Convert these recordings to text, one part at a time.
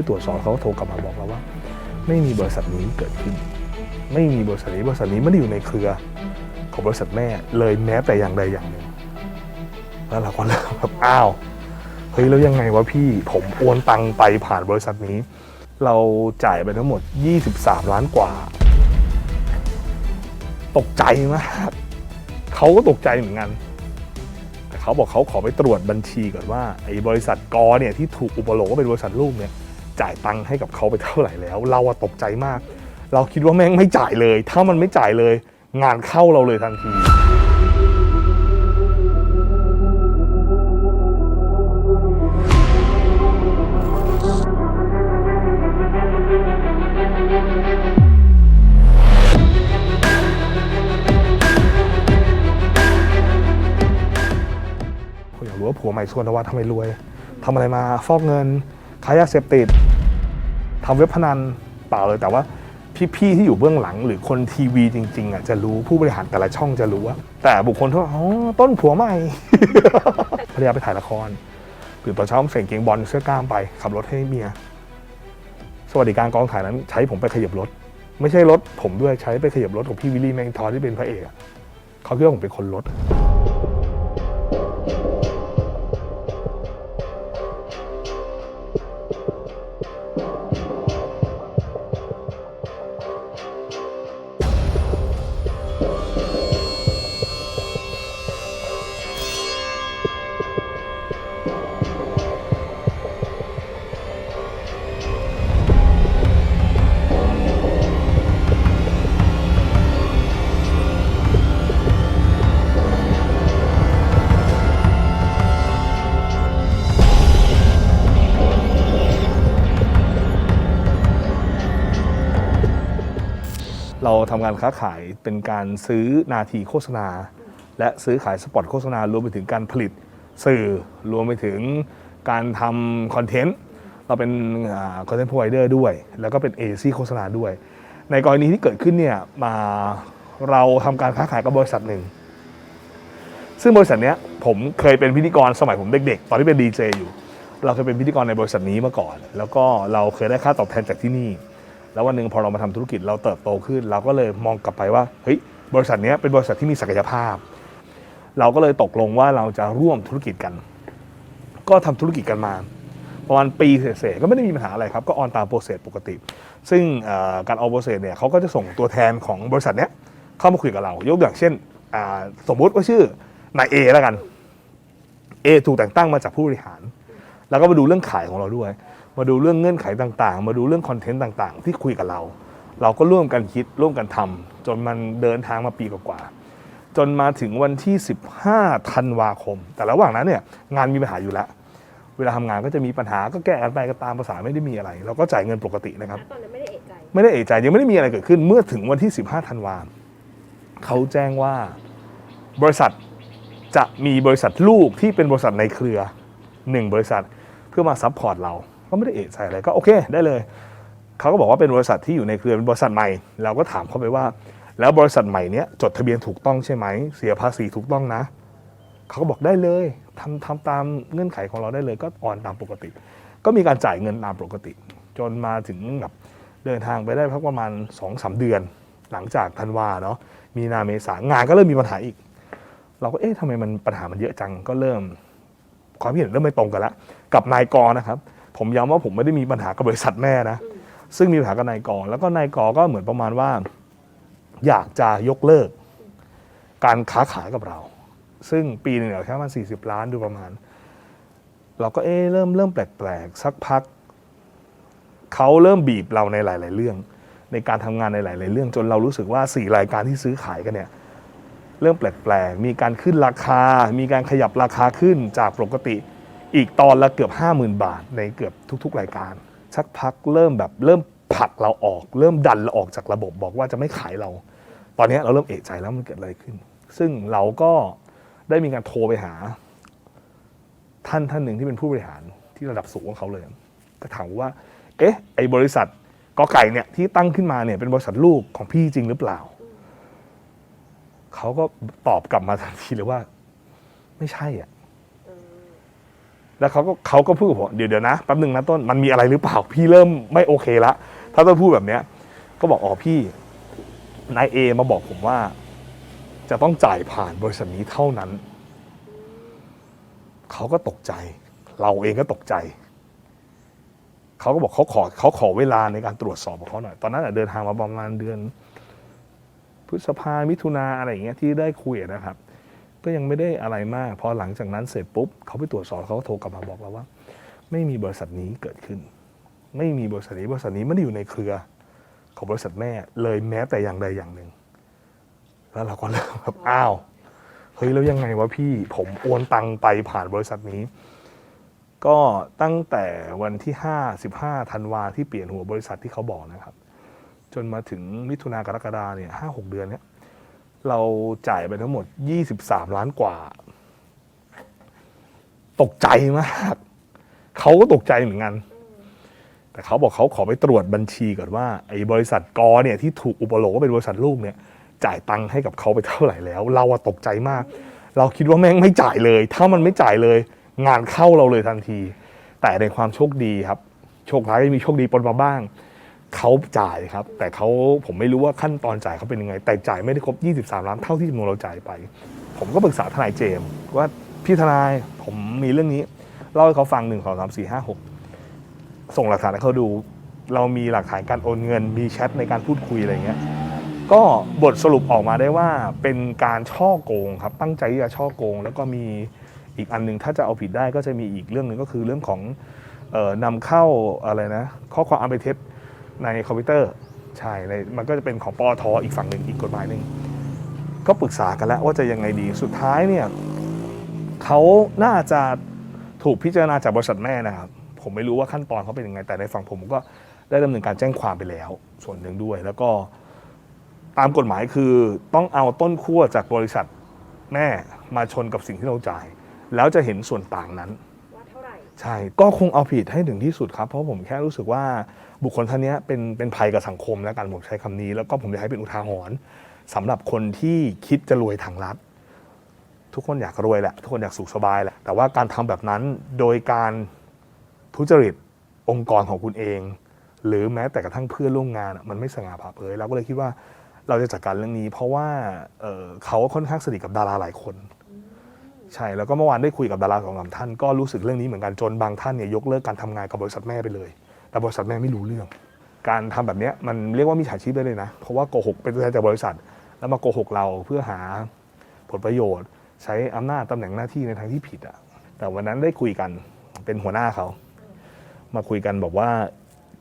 ไปตรวจสอบเขาก็โทรกลับมาบอกเราว่า ไม่มีบริษัทนี้เกิดขึ้น ไม่มีบริษัทนี้บริษัทนี้ไม่ได้อยู่ในเครือ ของบริษัทแม่เลยแม้แต่อย่างใดอย่างหนึ่งแล้วเราก็เริ่มแบบอ้าวเฮ้ยแล้วยังไงวะพี่ผมโอนตังไปผ่านบริษัทนี้ เราจ่ายไปทั้งหมด 23 ล้านกว่า ตกใจมากเขาก็ตกใจเหมือนกันแต่เขาบอกเขาขอไปตรวจบัญชีก่อนว่าไอ้บริษัทกอเนี่ยที่ถูกอุปโลกว่าเป็นบริษัทลูกเนี่ย จ่ายตังค์ให้กับเขาไปเท่าไหร่แล้ว เราอะตกใจมาก เราคิดว่าแม่งไม่จ่ายเลย ถ้ามันไม่จ่ายเลย งานเข้าเราเลยทันทีผมอยากรู้ว่าผัวใหม่ชวนนวัดทำไมรวยทำอะไรมาฟอกเงินขายยาเสพติด ทำเว็บพนันเปล่าเลยแต่ว่าพี่ๆที่อยู่เบื้องหลังหรือคนทีวีจริงๆอะจะรู้ผู้บริหารแต่ละช่องจะรู้ว่าแต่บุคคลที่วอ๋อต้นผัวใหม่ภรรยาไปถ่ายละครตื่ตอนเช้าใส่งเกงบอลเสื้อกล้ามไปขับรถให้เมียสวัสดิการกองถ่ายนั้นใช้ผมไปขยับรถ ไม่ใช่รถผมด้วยใช้ไปขยับรถของพี่วิลลี่แมงทอที่เป็นพระเอกเขาคิดว่าผมเป็นคนรถ เราทำการค้าขายเป็นการซื้อนาทีโฆษณา และซื้อขายสปอตโฆษณารวมไปถึงการผลิตสื่อรวมไปถึงการทำคอนเทนต์เราเป็นคอนเทนต์พรอไวเดอร์ด้วย แล้วก็เป็นเอซี่โฆษณาด้วย ในกรณีที่เกิดขึ้นเนี่ยมาเราทำการค้าขายกับบริษัทหนึ่ง ซึ่งบริษัทเนี้ยผมเคยเป็นพิธีกรสมัยผมเด็กๆ ตอนที่เป็นดีเจอยู่ เราเคยเป็นพิธีกรในบริษัทนี้มาก่อน แล้วก็เราเคยได้ค่าตอบแทนจากที่นี่ แล้ววันหนึ่งพอเรามาทำธุรกิจเราเติบโตขึ้น เราก็เลยมองกลับไปว่าเฮ้ยบริษัทนี้เป็นบริษัทที่มีศักยภาพ เราก็เลยตกลงว่าเราจะร่วมธุรกิจกัน ก็ทำธุรกิจกันมาประมาณปีเศษๆก็ไม่ได้มีปัญหาอะไรครับ ก็ออนตามโปรเซสปกติ ซึ่งการออนโปรเซสเนี่ยเขาก็จะส่งตัวแทนของบริษัทเนี้ยเข้ามาคุยกับเรา ยกตัวอย่างเช่นสมมุติว่าชื่อนายเอแล้วกันเอถูกแต่งตั้งมาจากผู้บริหาร แล้วก็มาดูเรื่องขายของเราด้วย มาดูเรื่องเงื่อนไขต่างๆ มาดูเรื่องคอนเทนต์ต่างๆ ที่คุยกับเรา เราก็ร่วมกันคิดร่วมกันทำจนมันเดินทางมาปีกว่าๆจนมาถึงวันที่ 15ธันวาคม แต่ระหว่างนั้นเนี่ยงานมีปัญหาอยู่แล้วเวลาทำงานก็จะมีปัญหาก็แก้กันไปก็ตามภาษาไม่ได้มีอะไร เราก็จ่ายเงินปกตินะครับตอนนั้นไม่ได้เอกใจไม่ได้เอะใจยังไม่ได้มีอะไรเกิดขึ้นเมื่อถึงวันที่ 15ธันวาเขาแจ้งว่าบริษัทจะมีบริษัทลูกที่เป็นบริษัทในเครือหนึ่งบริษัทเพื่อมาซัพพอร์ตเรา ก็ไม่ได้เอะใจอะไรก็โอเคได้เลย เขาก็บอกว่าเป็นบริษัทที่อยู่ในเครือเป็นบริษัทใหม่ เราก็ถามเขาไปว่า แล้วบริษัทใหม่เนี้ยจดทะเบียนถูกต้องใช่ไหม เสียภาษีถูกต้องนะ เขาก็บอกได้เลยทำทำตามเงื่อนไขของเราได้เลยก็ออนตามปกติ ก็มีการจ่ายเงินตามปกติ จนมาถึงแบบเดินทางไปได้พักประมาณ2อสเดือน หลังจากธันวาเนาะมีนาเมษางานก็เริ่มมีปัญหาอีก เราก็เอ๊ะทำไมมันปัญหามันเยอะจังก็เริ่มความคิเห็นเริ่มไม่ตรงกันละกับนายกรนะครับ ผมย้ำว่าผมไม่ได้มีปัญหากับบริษัทแม่นะ ซึ่งมีปัญหากับนายกรแล้วก็นายกก็เหมือนประมาณว่า อยากจะยกเลิก การค้าขายกับเรา ซึ่งปีหนึ่งเนี่ยแค่ประมาณสี่สิบล้านดูประมาณ เราก็เอ๊ะเริ่มเริ่มแปลกๆ สักพักเขาเริ่มบีบเราในหลาย ๆ เรื่อง ในการทำงานในหลาย ๆ เรื่อง จนเรารู้สึกว่าสี่รายการที่ซื้อขายกันเนี่ยเริ่มแปลกๆ มีการขึ้นราคา มีการขยับราคาขึ้นจากปกติ อีกตอนละเกือบ 50,000 บาทในเกือบทุก ๆ รายการ สักพักเริ่มแบบเริ่มผลักเราออก เริ่มดันเราออกจากระบบบอกว่าจะไม่ขายเรา ตอนนี้เราเริ่มเอะใจแล้วมันเกิดอะไรขึ้น ซึ่งเราก็ได้มีการโทรไปหา ท่านท่านหนึ่งที่เป็นผู้บริหารที่ระดับสูงของเขาเลย ก็ถามว่า เอ๊ะ ไอ้บริษัทกอไก่เนี่ยที่ตั้งขึ้นมาเนี่ยเป็นบริษัทลูกของพี่จริงหรือเปล่า เขาก็ตอบกลับมาทันทีเลยว่า ไม่ใช่อะ แล้วเขาก็เขาก็พูดกับผมเดี๋ยวเดี๋ยวนะแป๊บหนึ่งนะต้นมันมีอะไรหรือเปล่าพี่เริ่มไม่โอเคละถ้าต้นพูดแบบเนี้ย ก็บอกอ๋อพี่นายเอมาบอกผมว่า จะต้องจ่ายผ่านบริษัทนี้เท่านั้นเขาก็ตกใจ เราเองก็ตกใจเขาก็บอกเขาขอเขาขอเวลาในการตรวจสอบของเขาหน่อย ตอนนั้นเดินทางมาประมาณเดือน พฤษภามิถุนาอะไรอย่างเงี้ยที่ได้คุยนะครับ ก็ยังไม่ได้อะไรมาก พอหลังจากนั้นเสร็จปุ๊บเขาไปตรวจสอบเขาก็โทรกลับมาบอกเราว่า ไม่มีบริษัทนี้เกิดขึ้น ไม่มีบริษัทนี้บริษัทนี้ไม่ได้อยู่ในเครือ ของบริษัทแม่เลยแม้แต่อย่างใดอย่างหนึ่ง แล้วเราก็เริ่มแบบอ้าวเฮ้ยแล้วยังไงวะพี่ผมโอนตังไปผ่านบริษัทนี้ ก็ตั้งแต่วันที่ห้าสิบห้าธันวาที่เปลี่ยนหัวบริษัทที่เขาบอกนะครับ จนมาถึงมิถุนากรกฎาเนี่ยห้าหกเดือนเนี้ย เราจ่ายไปทั้งหมดยี่สิบสามล้านกว่า ตกใจมาก เขาก็ตกใจเหมือนกัน แต่เขาบอกเขาขอไปตรวจบัญชีก่อนว่าไอ้บริษัทกอเนี่ยที่ถูกอุปโลกว่าเป็นบริษัทลูกเนี่ย จ่ายตังค์ให้กับเขาไปเท่าไหร่แล้ว เราอะตกใจมาก เราคิดว่าแม่งไม่จ่ายเลย ถ้ามันไม่จ่ายเลย งานเข้าเราเลยทันที แต่ในความโชคดีครับ โชคร้ายมีโชคดีปนมาบ้าง เขาจ่ายครับ แต่เขาผมไม่รู้ว่าขั้นตอนจ่ายเขาเป็นยังไง แต่จ่ายไม่ได้ครบ 23 ล้านเท่าที่จำนวนเราจ่ายไป ผมก็ปรึกษาทนายเจมส์ว่าพี่ทนายผมมีเรื่องนี้เล่าให้เขาฟังหนึ่งสองสามสี่ห้าหกส่งหลักฐานให้เขาดู เรามีหลักฐานการโอนเงิน มีแชทในการพูดคุยอะไรเงี้ยก็บทสรุปออกมาได้ว่าเป็นการช่อโกงครับตั้งใจที่จะช่อโกง แล้วก็มีอีกอันหนึ่งถ้าจะเอาผิดได้ก็จะมีอีกเรื่องหนึ่งก็คือเรื่องของออนำเข้าอะไรนะข้อความอันเป็นเท็จ ในคอมพิวเตอร์ใช่ในมันก็จะเป็นของปอทอีกฝั่งหนึ่งอีกกฎหมายหนึ่งก็ปรึกษากันแล้วว่าจะยังไงดีสุดท้ายเนี่ยเขาน่าจะถูกพิจารณาจากบริษัทแม่นะครับ ผมไม่รู้ว่าขั้นตอนเขาเป็นยังไงแต่ในฝั่งผมก็ได้ดำเนินการแจ้งความไปแล้ว ส่วนหนึ่งด้วย แล้วก็ตามกฎหมายคือต้องเอาต้นขั้วจากบริษัทแม่มาชนกับสิ่งที่เราจ่าย แล้วจะเห็นส่วนต่างนั้น ใช่ ก็คงเอาผิดให้ถึงที่สุดครับ เพราะผมแค่รู้สึกว่าบุคคลท่านนี้เป็นเป็นภัยกับสังคมแล้วกันผมใช้คำนี้ แล้วก็ผมอยากให้เป็นอุทาหรณ์สำหรับคนที่คิดจะรวยทางลัดทุกคนอยากรวยแหละ ทุกคนอยากสุขสบายแหละ แต่ว่าการทำแบบนั้นโดยการทุจริตองค์กรของคุณเอง หรือแม้แต่กระทั่งเพื่อนร่วมงานมันไม่สง่าผ่าเผยเราก็เลยคิดว่าเราจะจัดการเรื่องนี้ เพราะว่าเเขาค่อนข้างสนิทกับดาราหลายคน ใช่แล้วก็เมื่อวานได้คุยกับดาราสองสามท่านก็รู้สึกเรื่องนี้เหมือนกันจนบางท่านเนี่ยยกเลิกการทำงานกับบริษัทแม่ไปเลย แต่บริษัทแม่ไม่รู้เรื่อง การทำแบบนี้มันเรียกว่ามีฉาชีพได้เลยนะเพราะว่าโกหกเป็นตัวแทนจากบริษัท แล้วมาโกหกเราเพื่อหาผลประโยชน์ ใช้อำนาจตำแหน่งหน้าที่ในทางที่ผิดอะแต่วันนั้นได้คุยกันเป็นหัวหน้าเขา มาคุยกันบอกว่า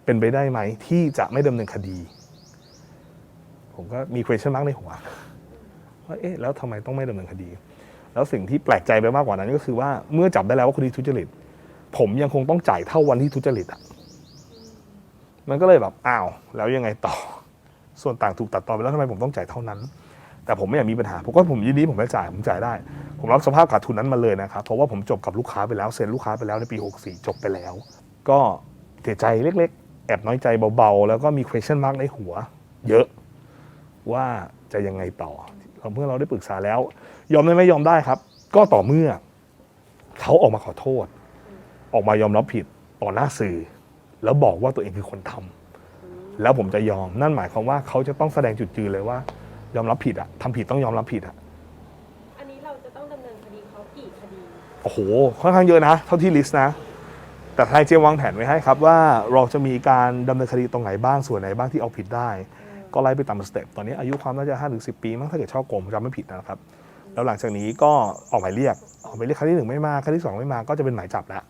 เป็นไปได้ไหมที่จะไม่ดำเนินคดี ผมก็มี question mark ในหัวว่าเอ๊ะแล้วทำไมต้องไม่ดำเนินคดี แล้วสิ่งที่แปลกใจไปมากกว่านั้นก็คือว่าเมื่อจับได้แล้วว่าคนนี้ทุจริต ผมยังคงต้องจ่ายเท่าวันที่ทุจริตอะมันก็เลยแบบอ้าว แล้วยังไงต่อ ส่วนต่างถูกตัดตอนไปแล้วทำไมผมต้องจ่ายเท่านั้น แต่ผมไม่อยากมีปัญหาผมก็ผมยินดีผมจะจ่ายผมจ่ายได้ ผมรับสภาพขาดทุนนั้นมาเลยนะครับเพราะว่าผมจบกับลูกค้าไปแล้วเซ็นลูกค้าไปแล้วในปี 64 จบไปแล้ว ก็เสียใจเล็ก ๆ แอบน้อยใจเบาๆ แล้วก็มี question mark ในหัว เยอะว่าจะยังไงต่อ เราเมื่อเราได้ปรึกษาแล้ว ยอมได้ไหมยอมได้ครับ ก็ต่อเมื่อเขาออกมาขอโทษ ออกมายอมรับผิดต่อหน้าสื่อ แล้วบอกว่าตัวเองคือคนทำแล้วผมจะยอมนั่นหมายความว่าเขาจะต้องแสดงจุดยืนเลยว่า ยอมรับผิดอะทำผิดต้องยอมรับผิดอะอันนี้เราจะต้องดำเนินคดีเขากี่คดีโอ้โหค่อนข้างเยอะนะ เท่าที่ลิสต์นะ แต่ทนายเจมส์วางแผนไว้ให้ครับว่าเราจะมีการดำเนินคดีตรงไหนบ้างส่วนไหนบ้างที่เอาผิดได้ ก็ไล่ไปตามสเต็ปตอนนี้อายุความน่าจะ5ถึง10 ปีมั้งถ้าเกิดช่อโกงผมจำไม่ผิดนะครับ แล้วหลังจากนี้ก็ออกหมายเรียกออกหมายเรียกครั้งที่หนึ่งไม่มาครั้งที่สองไม่มาก็จะเป็นหมายจับแล้ว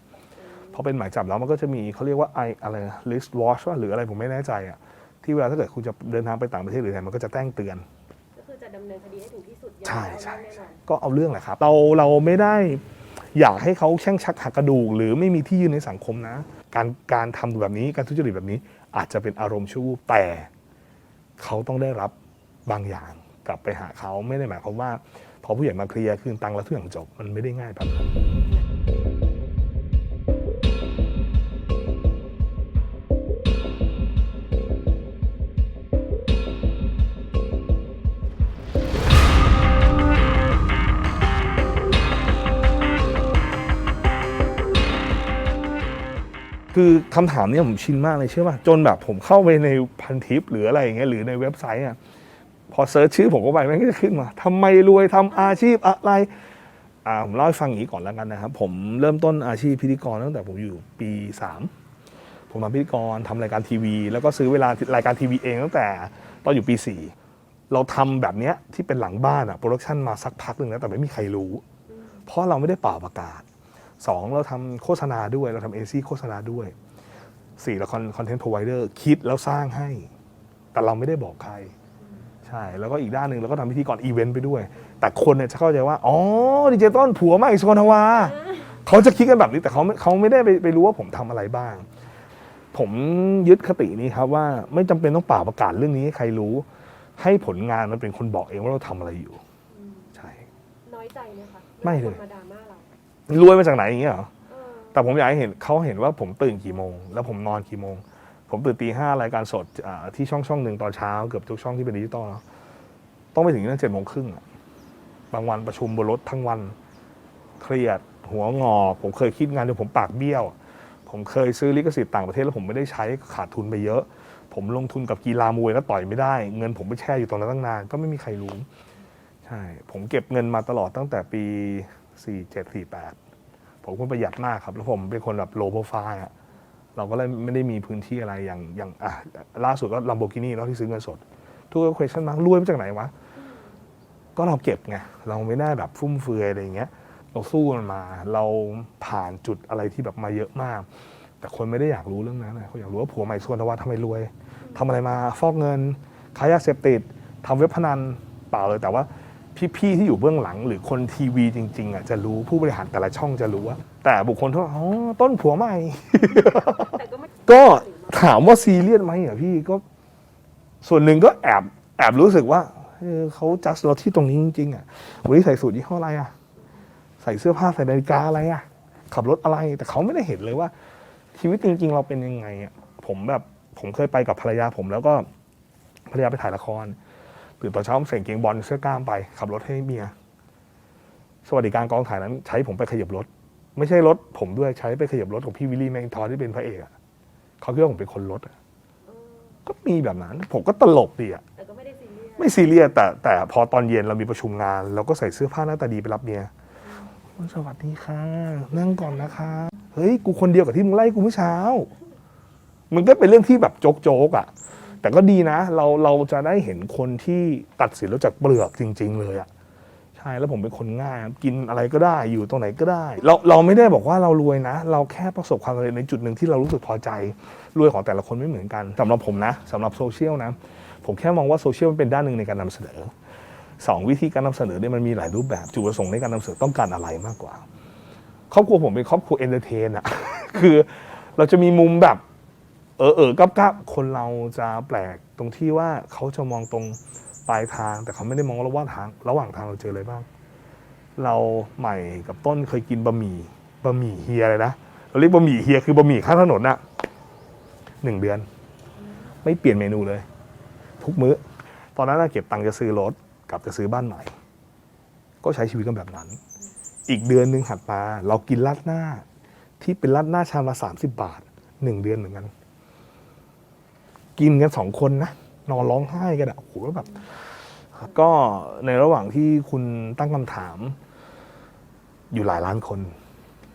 พอเป็นหมายจับแล้วมันก็จะมีเขาเรียกว่าไออะไร list watch ว่าหรืออะไรผมไม่แน่ใจอะที่เวลาถ้าเกิดคุณจะเดินทางไปต่างประเทศหรืออะไรมันก็จะแจ้งเตือนก็คือจะดำเนินคดีให้ถึงที่สุดใช่อย่างใช่แน่นใช่อนก็เอาเรื่องแหละครับเราเราไม่ได้อยากให้เขาแช่งชักหักกระดูก หรือไม่มีที่ยืนในสังคมนะ การการทำแบบนี้การทุจริตแบบนี้อาจจะเป็นอารมณ์ชั่ววูบแต่ เขาต้องได้รับบางอย่างกลับไปหาเขาไม่ได้หมายความว่า พอผู้ใหญ่มาเคลียร์คืนตังค์แล้วทุกอย่างจบมันไม่ได้ง่ายแบบนั้น คือคำถามนี้ผมชินมากเลยเชื่อป่ะจนแบบผมเข้าไปในพันทิปหรืออะไรอย่างเงี้ยหรือในเว็บไซต์อะพอเซิร์ชชื่อผมก็ไปมันก็จะขึ้นมาทำไมรวยทำอาชีพอะไรอ่าผมเล่าให้ฟังอย่างนี้ก่อนแล้วกันนะครับ ผมเริ่มต้นอาชีพพิธีกรตั้งแต่ผมอยู่ปีสามผมทำพิธีกรทำรายการทีวี แล้วก็ซื้อเวลารายการทีวีเองตั้งแต่ตอนอยู่ปีสี่เราทำแบบเนี้ยที่เป็นหลังบ้านอะโปรดักชันมาสักพักหนึ่งแล้วแต่ไม่มีใครรู้ เพราะเราไม่ได้เป่าประกาศ สองเราทำโฆษณาด้วยเราทำเอซี่โฆษณาด้วยสี่เราคอนเทนต์พรอไวเดอร์คิดแล้วสร้างให้ แต่เราไม่ได้บอกใคร ใช่ แล้วก็อีกด้านหนึ่งเราก็ทำพิธีกรอีเวนต์ไปด้วย แต่คนเนี่ยจะเข้าใจว่า อ๋อดิเจตอลผัวใหม่สกลทวาเขาจะคิดกันแบบนี้แต่เขาไม่เขาไม่ได้ไปไปรู้ว่าผมทำอะไรบ้าง ผมยึดคตินี้ครับว่าไม่จำเป็นต้องเป่าประกาศเรื่องนี้ให้ใครรู้ ให้ผลงานมันเป็นคนบอกเองว่าเราทำอะไรอยู่อืมใช่ น้อยใจไหมคะไม่เลยคนมาดราม่าเรารวยมาจากไหนอย่างเงี้ยเหรอเออแต่ผมอยากให้เห็นเขาเห็นว่าผมตื่นกี่โมง แล้วผมนอนกี่โมง ผมตื่นตีห้ารายการสดอ่าที่ช่องช่องหนึ่งตอนเช้าเกือบทุกช่องที่เป็นดิจิตอลเนอะต้องไปถึงนั่นเจ็ดโมงครึ่งอะบางวันประชุมบนรถทั้งวันเครียด หัวงอ ผมเคยคิดงานจนผมปากเบี้ยว ผมเคยซื้อลิขสิทธิ์ต่างประเทศแล้วผมไม่ได้ใช้ขาดทุนไปเยอะ ผมลงทุนกับกีฬามวยแล้วต่อยไม่ได้ เงินผมไปแช่อยู่ตรงนั้นตั้งนาน ก็ไม่มีใครรู้ ใช่ ผมเก็บเงินมาตลอดตั้งแต่ปี 47 48 ผมเป็ประหยัดมากครับ แล้วผมเป็นคนแบบโลโปรไฟล์อะเราก็เลยไม่ได้มีพื้นที่อะไรอย่างอย่างอะล่าสุดก็ลัมโบกินีเนาะที่ซื้อเงินสด ทุก question มารวยมาจากไหนวะ ก็เราเก็บไง เราไม่ได้แบบฟุ่มเฟือยอะไรอย่างเงี้ย เราสู้มันมา เราผ่านจุดอะไรที่แบบมาเยอะมาก แต่คนไม่ได้อยากรู้เรื่องนั้นนะเขาอยากรู้ว่าผัวใหม่ส่วนทว่าทำไมรวยทำอะไรมาฟอกเงินค้ายาเสพติดทำเว็บพนันเปล่าเลยแต่ว่า พี่ๆที่อยู่เบื้องหลัง หรือคนทีวีจริง ๆอะจะรู้ผู้บริหารแต่ละช่องจะรู้ว่าแต่บุคคลที่ว่าอ๋อต้นผัวใหม่ แต่ก็ไม่ก็ถามว่าซีเรียสไหมอะพี่ก็ ส่วนหนึ่งก็แอบแอบรู้สึกว่าเออเขาจัดเราที่ตรงนี้จริงๆอะวันนี้ใส่สูทยี่ห้ออะไรอะ ใส่เสื้อผ้าใส่นาฬิกาอะไรอะ ขับรถอะไร แต่เขาไม่ได้เห็นเลยว่า ชีวิตจริง ๆ เราเป็นยังไงอะผมแบบผมเคยไปกับภรรยาผมแล้วก็ภรรยาไปถ่ายละคร ตื่นตอนเช้าใส่กางเกงบอลเสื้อกล้ามไปขับรถให้เมียสวัสดิการกองถ่ายนั้น ใช้ผมไปขยับรถ ไม่ใช่รถผมด้วยใช้ไปขยับรถของพี่วิลลี่แมงทอที่เป็นพระเอกอะเขาคิดว่าผมเป็นคนรถอะก็มีแบบนั้น ผมก็ตลกดีอะแต่ก็ไม่ได้ซีเรียสไม่ซีเรียสแต่แต่พอตอนเย็นเรามีประชุมงาน เราก็ใส่เสื้อผ้าหน้าตาดีไปรับเมียสวัสดีค่ะ นั่งก่อนนะคะเฮ้ยกูคนเดียวกับที่มึงไล่กูเมื่อเช้า มันก็เป็นเรื่องที่แบบโจ๊กๆอะ แต่ก็ดีนะ เราเราจะได้เห็นคนที่ตัดสินแล้วจากเปลือกจริง ๆ เลยอะใช่แล้วผมเป็นคนง่ายกินอะไรก็ได้อยู่ตรงไหนก็ได้ เราเราไม่ได้บอกว่าเรารวยนะ เราแค่ประสบความสำเร็จในจุดหนึ่งที่เรารู้สึกพอใจรวยของแต่ละคนไม่เหมือนกันสำหรับผมนะสำหรับโซเชียลนะผมแค่มองว่าโซเชียลมันเป็นด้านหนึ่งในการนำเสนอสองวิธีการนำเสนอเนี่ยมันมีหลายรูปแบบจุดประสงค์ในการนำเสนอต้องการอะไรมากกว่า ครอบครัวผมเป็นครอบครัวเอนเตอร์เทนอะคือเราจะมีมุมแบบ เออเออกับกับคนเราจะแปลกตรงที่ว่าเขาจะมองตรงปลายทาง แต่เขาไม่ได้มองระหว่างทาง ระหว่างทางเราเจออะไรบ้าง เราใหม่กับต้นเคยกินบะหมี่บะหมี่เฮียเลยนะเราเรียกบะหมี่เฮียคือบะหมี่ข้างถนนอะหนึ่งเดือน ไม่เปลี่ยนเมนูเลย ทุกมื้อ ตอนนั้นเก็บตังค์จะซื้อรถกับจะซื้อบ้านใหม่ ก็ใช้ชีวิตกันแบบนั้น อีกเดือนหนึ่งหัดมา เรากินราดหน้า ที่เป็นราดหน้าชามละสามสิบบาทหนึ่งเดือนเหมือนกัน กินกันสองคนนะนอนร้องไห้กันอะโอ้โหแบบ ก็ในระหว่างที่คุณตั้งคำถาม อยู่หลายล้านคน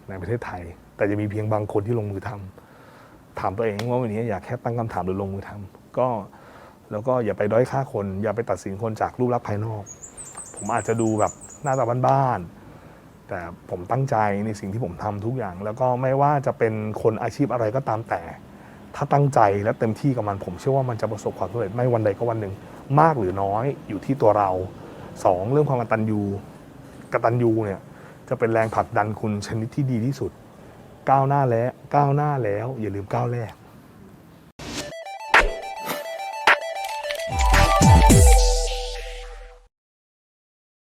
ในประเทศไทย แต่จะมีเพียงบางคนที่ลงมือทำถามตัวเองว่าวันนี้อยากแค่ตั้งคำถามหรือลงมือทำก็แล้วก็อย่าไปด้อยค่าคน อย่าไปตัดสินคนจากรูปลักษณ์ภายนอก ผมอาจจะดูแบบหน้าตาบ้านๆแต่ผมตั้งใจในสิ่งที่ผมทำทุกอย่าง แล้วก็ไม่ว่าจะเป็นคนอาชีพอะไรก็ตามแต่ ถ้าตั้งใจและเต็มที่กับมันผมเชื่อว่ามันจะประสบความสำเร็จไม่วันใดก็วันหนึ่ง มากหรือน้อยอยู่ที่ตัวเราสองเรื่องความกตัญญูกตัญญูเนี่ยจะเป็นแรงผลักดันคุณชนิดที่ดีที่สุด ก้าวหน้าแล้วก้าวหน้าแล้ว อย่าลืมก้าวแรก